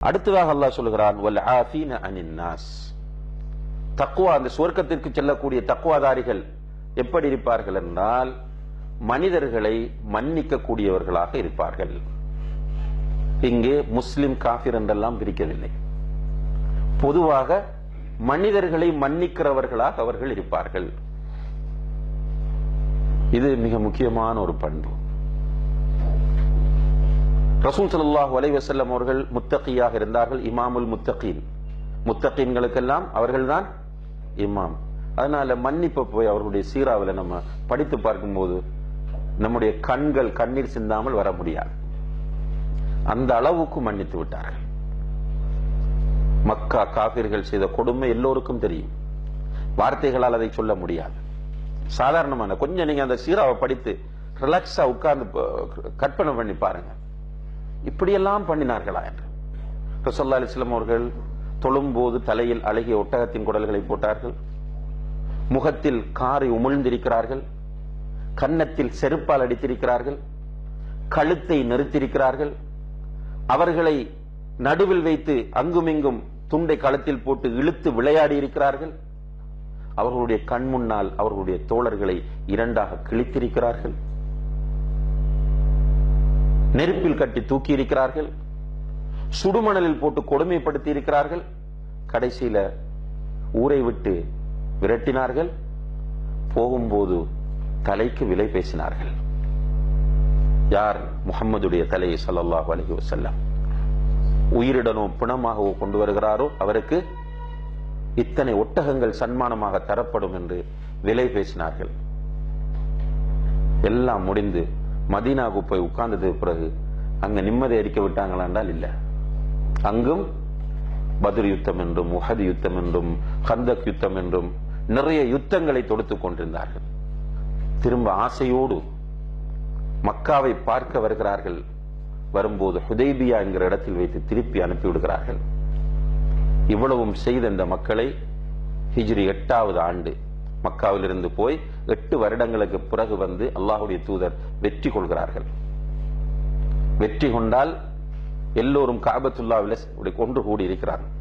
அடுத்ததாக அல்லாஹ் சொல்கிறான் வல் ஆஃபீன தக்குவா அந்த சுவர்க்கத்திற்கு செல்லக்கூடிய தக்குவாதாரிகள் எப்படி இருப்பார்கள் என்றால் மனிதர்களை மன்னிக்க கூடியவர்களாக இருப்பார்கள். இங்கே முஸ்லிம் காஃபிர் என்றெல்லாம் பிரிக்கவில்லை. பொதுவாக மனிதர்களை மன்னிக்கிறவர்களாக அவர்கள் இருப்பார்கள். இது மிக முக்கியமான ஒரு பண்பு. ரசூல் ஸல்லல்லாஹு அலைஹி அவர்கள் முத்தகியாக இருந்தார்கள் இமாமுல் முத்தகீன். முத்தகீன்களுக்கெல்லாம் அவர்கள்தான் இமாம். அதனால மன்னிப்பு போய் அவர்களுடைய சீராவில் நம்ம படித்து பார்க்கும்போது நம்முடைய கண்கள் கண்ணீர் சிந்தாமல் வர முடியாது. அந்த அளவுக்கு மன்னித்து விட்டார்கள். மக்கா காபிர்கள் செய்த கொடுமை எல்லோருக்கும் தெரியும். வார்த்தைகளால் அதை சொல்ல முடியாது. சாதாரணமான கொஞ்சம் நீங்க அந்த சீராவை படித்து ரிலாக்ஸா உட்கார்ந்து கற்பனை பண்ணி பாருங்க. இப்படியெல்லாம் பண்ணினார்களா என்று. ரசல்லா அலிஸ்லாம் அவர்கள் தொழும்போது தலையில் அழகிய ஒட்டகத்தின் குடல்களை போட்டார்கள். முகத்தில் காரை உமிழ்ந்திருக்கிறார்கள். கன்னத்தில் செருப்பால் அடித்திருக்கிறார்கள். கழுத்தை நெருத்திருக்கிறார்கள் அவர்களை நடுவில் வைத்து அங்குமிங்கும் துண்டை களத்தில் போட்டு இழுத்து விளையாடி இருக்கிறார்கள் அவர்களுடைய கண் முன்னால் அவர்களுடைய தோழர்களை இரண்டாக கிழித்திருக்கிறார்கள். நெருப்பில் கட்டி தூக்கி இருக்கிறார்கள் சுடுமணலில் போட்டு கொடுமைப்படுத்தி இருக்கிறார்கள் கடைசியில ஊரை விட்டு விரட்டினார்கள். போகும்போது தலைக்கு விலை பேசினார்கள். யார் முகம்மதுடைய தலையை ஸல்லல்லாஹு அலஹி வஸல்லம் உயிரிடனோ பிணமாகவோ கொண்டு வருகிறாரோ அவருக்கு இத்தனை ஒட்டகங்கள் சன்மானமாக தரப்படும் என்று விலை பேசினார்கள். எல்லாம் முடிந்து மதீனாவுக்கு போய் உட்கார்ந்ததுக்கு பிறகு அங்க நிம்மதி அடிக்க விட்டாங்களா என்றால் இல்ல. அங்கும் பதில் யுத்தம் என்றும் உஹது யுத்தம் என்றும் கந்தக் யுத்தம் என்றும் நிறைய யுத்தங்களை தொடுத்துக் கொண்டிருந்தார்கள். திரும்ப ஆசையோடு மக்காவை பார்க்க வருகிறார்கள். வரும்போது ஹுதைபியா என்கிற இடத்தில் வைத்து திருப்பி அனுப்பி விடுகிறார்கள். இவ்வளவும் செய்த இந்த மக்களை ஹிஜ்ரி எட்டாவது ஆண்டு மக்காவிலிருந்து போய் எட்டு வருடங்களுக்கு பிறகு வந்து அல்லாஹுடைய தூதர் வெற்றி கொள்கிறார்கள். வெற்றி கொண்டால் எல்லோரும் காபத்துல்லாவில் இப்படி கொன்று கூடி இருக்கிறார்கள்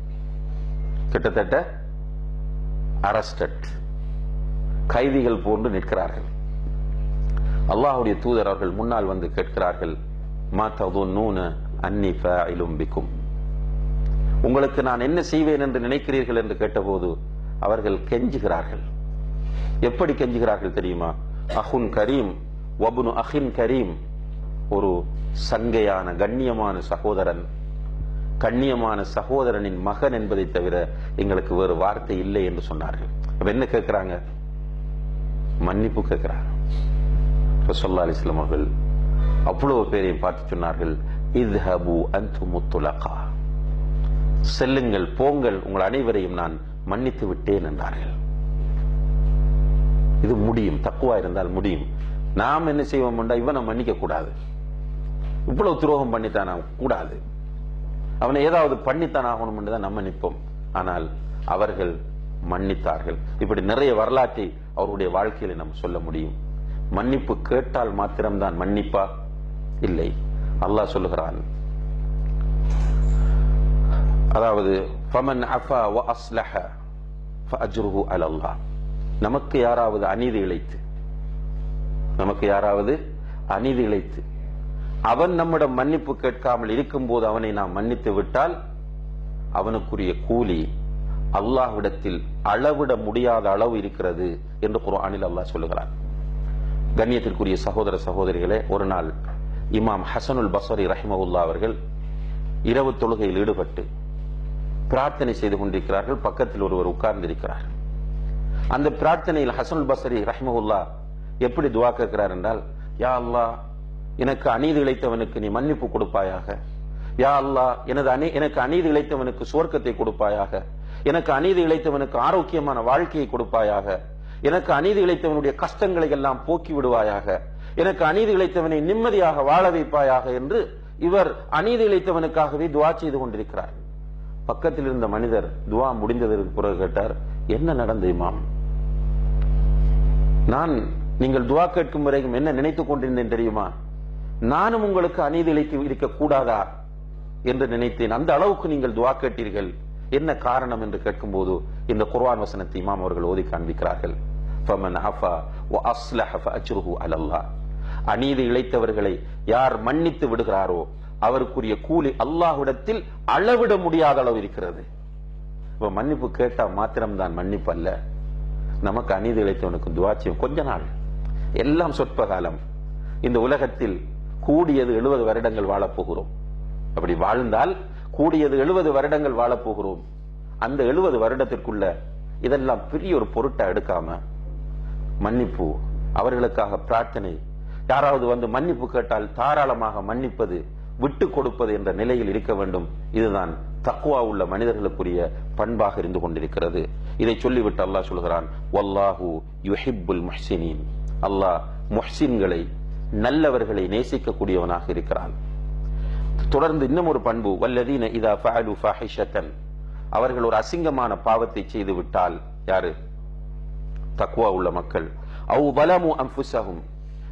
கிட்டத்தட்ட அரஸ்டட் கைதிகள் போன்று நிற்கிறார்கள். அல்லாஹுடைய தூதர் அவர்கள் முன்னால் வந்து கேட்கிறார்கள் மா ததுன்னூன அன்னி பிக்கும்? உங்களுக்கு நான் என்ன செய்வேன் என்று நினைக்கிறீர்கள்? என்று கேட்டபோது அவர்கள் கெஞ்சுகிறார்கள். எப்படி கெஞ்சுகிறார்கள் தெரியுமா? அஹுன் கரீம் வபுனு அஹின் கரீம். ஒரு சங்கையான கண்ணியமான சகோதரன். கண்ணியமான சகோதரனின் மகன் என்பதை தவிர எங்களுக்கு வேறு வார்த்தை இல்லை என்று சொன்னார்கள். அப்ப என்ன கேட்கிறாங்க? மன்னிப்பு கேட்கிறாங்க ரசல்லா அலிஸ்லாம் அவர்கள் அவ்வளவு பேரையும் பார்த்து சொன்னார்கள் இத்ஹபு அன்து முத்துலகா செல்லுங்கள் போங்கள் உங்கள் அனைவரையும் நான் மன்னித்து விட்டேன் என்றார்கள். இது முடியும். தக்குவா இருந்தால் முடியும். நாம் என்ன செய்வோம் இவனை மன்னிக்க கூடாது இவ்வளவு துரோகம் பண்ணித்தான் கூடாது. அவனை ஏதாவது பண்ணித்தான் ஆகணும் தான் நம்ம நிற்போம். ஆனால் அவர்கள் மன்னித்தார்கள். இப்படி நிறைய வரலாற்றை அவருடைய வாழ்க்கையில நம்ம சொல்ல முடியும். மன்னிப்பு கேட்டால் மாத்திரம்தான் மன்னிப்பா? இல்லை. அல்லாஹ் சொல்லுகிறான். அதாவது ஃபமன் அஃபா வ அஸ்லஹ ஃபஅஜ்ருஹு அலல்லாஹ். நமக்கு யாராவது அநீதி இழைத்து நமக்கு யாராவது அநீதி இழைத்து அவன் நம்மிடம் மன்னிப்பு கேட்காமல் இருக்கும்போது அவனை நாம் மன்னித்து விட்டால் அவனுக்குரிய கூலி அல்லாஹ்விடத்தில் அளவிட முடியாத அளவு இருக்கிறது என்று குர்ஆனில் அல்லாஹ் சொல்லுகிறான். கண்ணியத்திற்குரிய சகோதர சகோதரிகளே ஒரு நாள் இமாம் ஹசனுல் பசரி ரஹிமவுல்லா அவர்கள் இரவு தொழுகையில் ஈடுபட்டு பிரார்த்தனை செய்து கொண்டிருக்கிறார்கள். பக்கத்தில் ஒருவர் உட்கார்ந்திருக்கிறார். அந்த பிரார்த்தனையில் ஹசனுல் பசரி ரஹ்மகுல்லா எப்படி துவா கேட்கிறார் என்றால் யா அல்லா எனக்கு அநீதி இழைத்தவனுக்கு நீ மன்னிப்பு கொடுப்பாயாக. யா அல்லா எனது அணி எனக்கு அநீதி இழைத்தவனுக்கு சுவர்க்கத்தை கொடுப்பாயாக. எனக்கு அநீதி இழைத்தவனுக்கு ஆரோக்கியமான வாழ்க்கையை கொடுப்பாயாக. எனக்கு அநீதி இழைத்தவனுடைய கஷ்டங்களை எல்லாம் போக்கி விடுவாயாக. எனக்கு அநீதி இழைத்தவனை நிம்மதியாக வாழ வைப்பாயாக என்று இவர் அநீதி இழைத்தவனுக்காகவே துவா செய்து கொண்டிருக்கிறார். பக்கத்தில் இருந்த மனிதர் துவா முடிந்ததற்கு பிறகு கேட்டார் என்ன நடந்த இமாம்? நான் நீங்கள் துவா கேட்கும் வரைக்கும் என்ன நினைத்துக் கொண்டிருந்தேன் தெரியுமா? நானும் உங்களுக்கு அநீதி இழைத்து இருக்க கூடாதா என்று நினைத்தேன். அந்த அளவுக்கு நீங்கள் துவா கேட்டீர்கள். என்ன காரணம் என்று கேட்கும்போது இந்த குர்வான் வசனத்தை இமாம் அவர்கள் ஓதி காண்பிக்கிறார்கள். அஸ்லஹ அநீதி இழைத்தவர்களை யார் மன்னித்து விடுகிறாரோ அவருக்குரிய கூலி அல்லாஹ்விடத்தில் அளவிட முடியாத அளவு இருக்கிறது. இப்ப மன்னிப்பு கேட்டா மாத்திரம்தான் மன்னிப்பு அல்ல. நமக்கு அநீதி இழைத்தவனுக்கும் துவாச்சியம் கொஞ்ச நாள். எல்லாம் சொற்ப காலம் இந்த உலகத்தில் கூடியது எழுபது வருடங்கள் வாழப்போகிறோம். அப்படி வாழ்ந்தால் கூடியது எழுபது வருடங்கள் வாழப்போகிறோம். அந்த எழுபது வருடத்திற்குள்ள இதெல்லாம் பெரிய ஒரு பொருட்டா எடுக்காம மன்னிப்பு அவர்களுக்காக பிரார்த்தனை. யாராவது வந்து மன்னிப்பு கேட்டால் தாராளமாக மன்னிப்பது விட்டு கொடுப்பது என்ற நிலையில் இருக்க வேண்டும். இதுதான் தக்குவா உள்ள மனிதர்களுக்குரிய பண்பாக இருந்து கொண்டிருக்கிறது. இதை சொல்லிவிட்டு அல்லாஹ் சொல்கிறான் வல்லாஹு யுஹிப்புல் முஹ்சினீன். அல்லாஹ் முஹ்சின்களை நல்லவர்களை நேசிக்கக்கூடியவனாக இருக்கிறான். தொடர்ந்து இன்னும் ஒரு பண்பு வல்லதீன இதா ஃபஅலு ஃபாஹிஷத்தன். அவர்கள் ஒரு அசிங்கமான பாவத்தை செய்து விட்டால் யாரு? தக்வா உள்ள மக்கள். அவு பலமு அம்புசகும்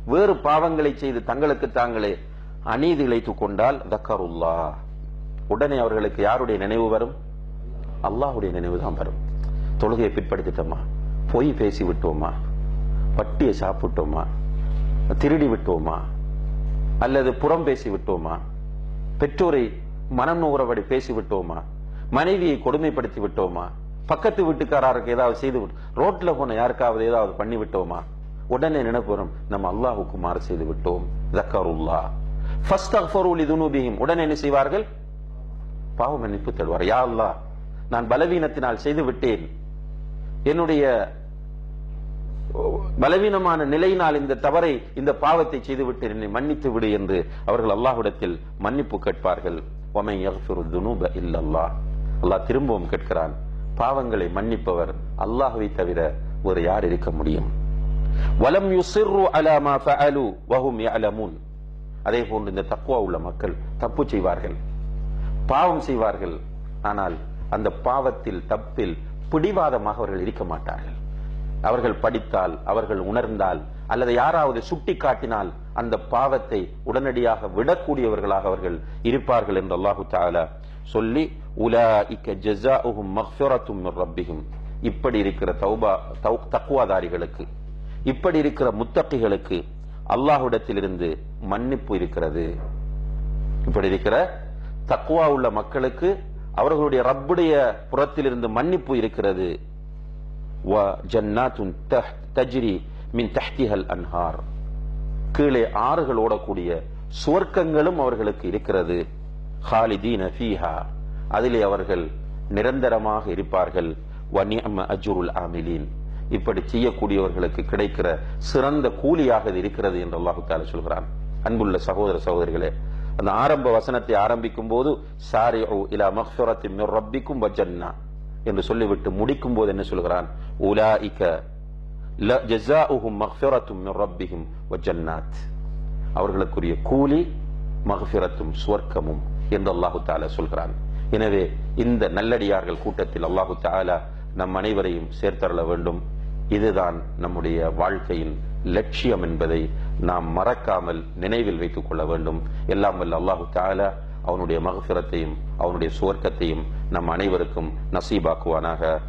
வேறு பாவங்களை செய்து தங்களுக்கு தாங்களே அநீதி இழைத்துக் கொண்டால் தக்கருல்லா உடனே அவர்களுக்கு யாருடைய நினைவு வரும்? அல்லாஹுடைய நினைவு தான் வரும். தொழுகையை பிற்படுத்திட்டோமா? பொய் பேசி விட்டோமா? பட்டியை சாப்பிட்டோமா? திருடி விட்டோமா? அல்லது புறம் பேசி விட்டோமா? பெற்றோரை மனம் நூறபடி பேசி விட்டோமா? மனைவியை கொடுமைப்படுத்தி விட்டோமா? பக்கத்து வீட்டுக்காரருக்கு ஏதாவது செய்து விட்டு ரோட்ல போன யாருக்காவது ஏதாவது பண்ணி விட்டோமா? உடனே நினைப்புறோம் நம்ம அல்லாஹுக்கு மாறு செய்து விட்டோம். ஜக்கருல்லா உடனே என்ன செய்வார்கள்? பாவ மன்னிப்பு தருவார். யா அல்லாஹ் நான் பலவீனத்தினால் செய்து விட்டேன். என்னுடைய பலவீனமான நிலையினால் இந்த தவறை இந்த பாவத்தை செய்து விட்டேன். என்னை மன்னித்து விடு என்று அவர்கள் அல்லாஹ்விடத்தில் மன்னிப்பு கேட்பார்கள். ஒமை அல்லாஹ் திரும்பவும் கேட்கிறான் பாவங்களை மன்னிப்பவர் அல்லாஹுவை தவிர ஒரு யார் இருக்க முடியும்? வலம் யுசிர்ரு அலா ஃபஅலு வஹும் யஅலமூன். அதே போன்று இந்த தக்குவா உள்ள மக்கள் தப்பு செய்வார்கள். பாவம் செய்வார்கள். ஆனால் அந்த பாவத்தில் தப்பில் பிடிவாதமாக அவர்கள் இருக்க மாட்டார்கள். அவர்கள் படித்தால் அவர்கள் உணர்ந்தால் அல்லது யாராவது சுட்டி காட்டினால் அந்த பாவத்தை உடனடியாக விடக்கூடியவர்களாக அவர்கள் இருப்பார்கள் என்று அல்லாஹு தாலா சொல்லி உலாஇக்க ஜஸாஉஹும் மக்ஃபிரத்தும் மிர் ரப்பிஹிம். இப்படி இருக்கிற தௌபா தௌ- தக்குவாதாரிகளுக்கு இப்படி இருக்கிற முத்தகைகளுக்கு அல்லாஹ்விடத்திலிருந்து மன்னிப்பு இருக்கிறது. இப்படி இருக்கிற தக்குவா உள்ள மக்களுக்கு அவர்களுடைய ரப்புடைய புறத்திலிருந்து மன்னிப்பு இருக்கிறது. தஜ்ரி மின் தஹ்திஹல் அன்ஹார். கீழே ஆறுகள் ஓடக்கூடிய சுவர்க்கங்களும் அவர்களுக்கு இருக்கிறது. ஹாலிதீன அதிலே அவர்கள் நிரந்தரமாக இருப்பார்கள். வனியம் அஜுருல் ஆமிலீன். இப்படி செய்யக்கூடியவர்களுக்கு கிடைக்கிற சிறந்த கூலியாக இருக்கிறது என்று அல்லாஹு தாலா சொல்கிறான். அன்புள்ள சகோதர சகோதரிகளே அந்த ஆரம்ப வசனத்தை ஆரம்பிக்கும் போது சாரிஉ இலா மக்ஃபிரத்தின் மிர் ரப்பிக்கும் வஜன்னா என்று சொல்லிவிட்டு முடிக்கும் போது என்ன சொல்கிறான்? உலாயிக ல ஜஸாஉஹும் மக்ஃபிரத்தும் மிர் ரப்பிஹிம் வஜன்னாத் அவர்களுக்குரிய கூலி மகஃபிரத்தும் சுவர்க்கமும் என்று அல்லாஹு தாலா சொல்கிறான். எனவே இந்த நல்லடியார்கள் கூட்டத்தில் அல்லாஹு தாலா நம் அனைவரையும் சேர்த்தருள வேண்டும். இதுதான் நம்முடைய வாழ்க்கையின் லட்சியம் என்பதை நாம் மறக்காமல் நினைவில் வைத்துக் கொள்ள வேண்டும். எல்லாம் வல்ல அல்லாஹு தாலா அவனுடைய மகசிரத்தையும் அவனுடைய சுவர்க்கத்தையும் நம் அனைவருக்கும் நசீபாக்குவானாக.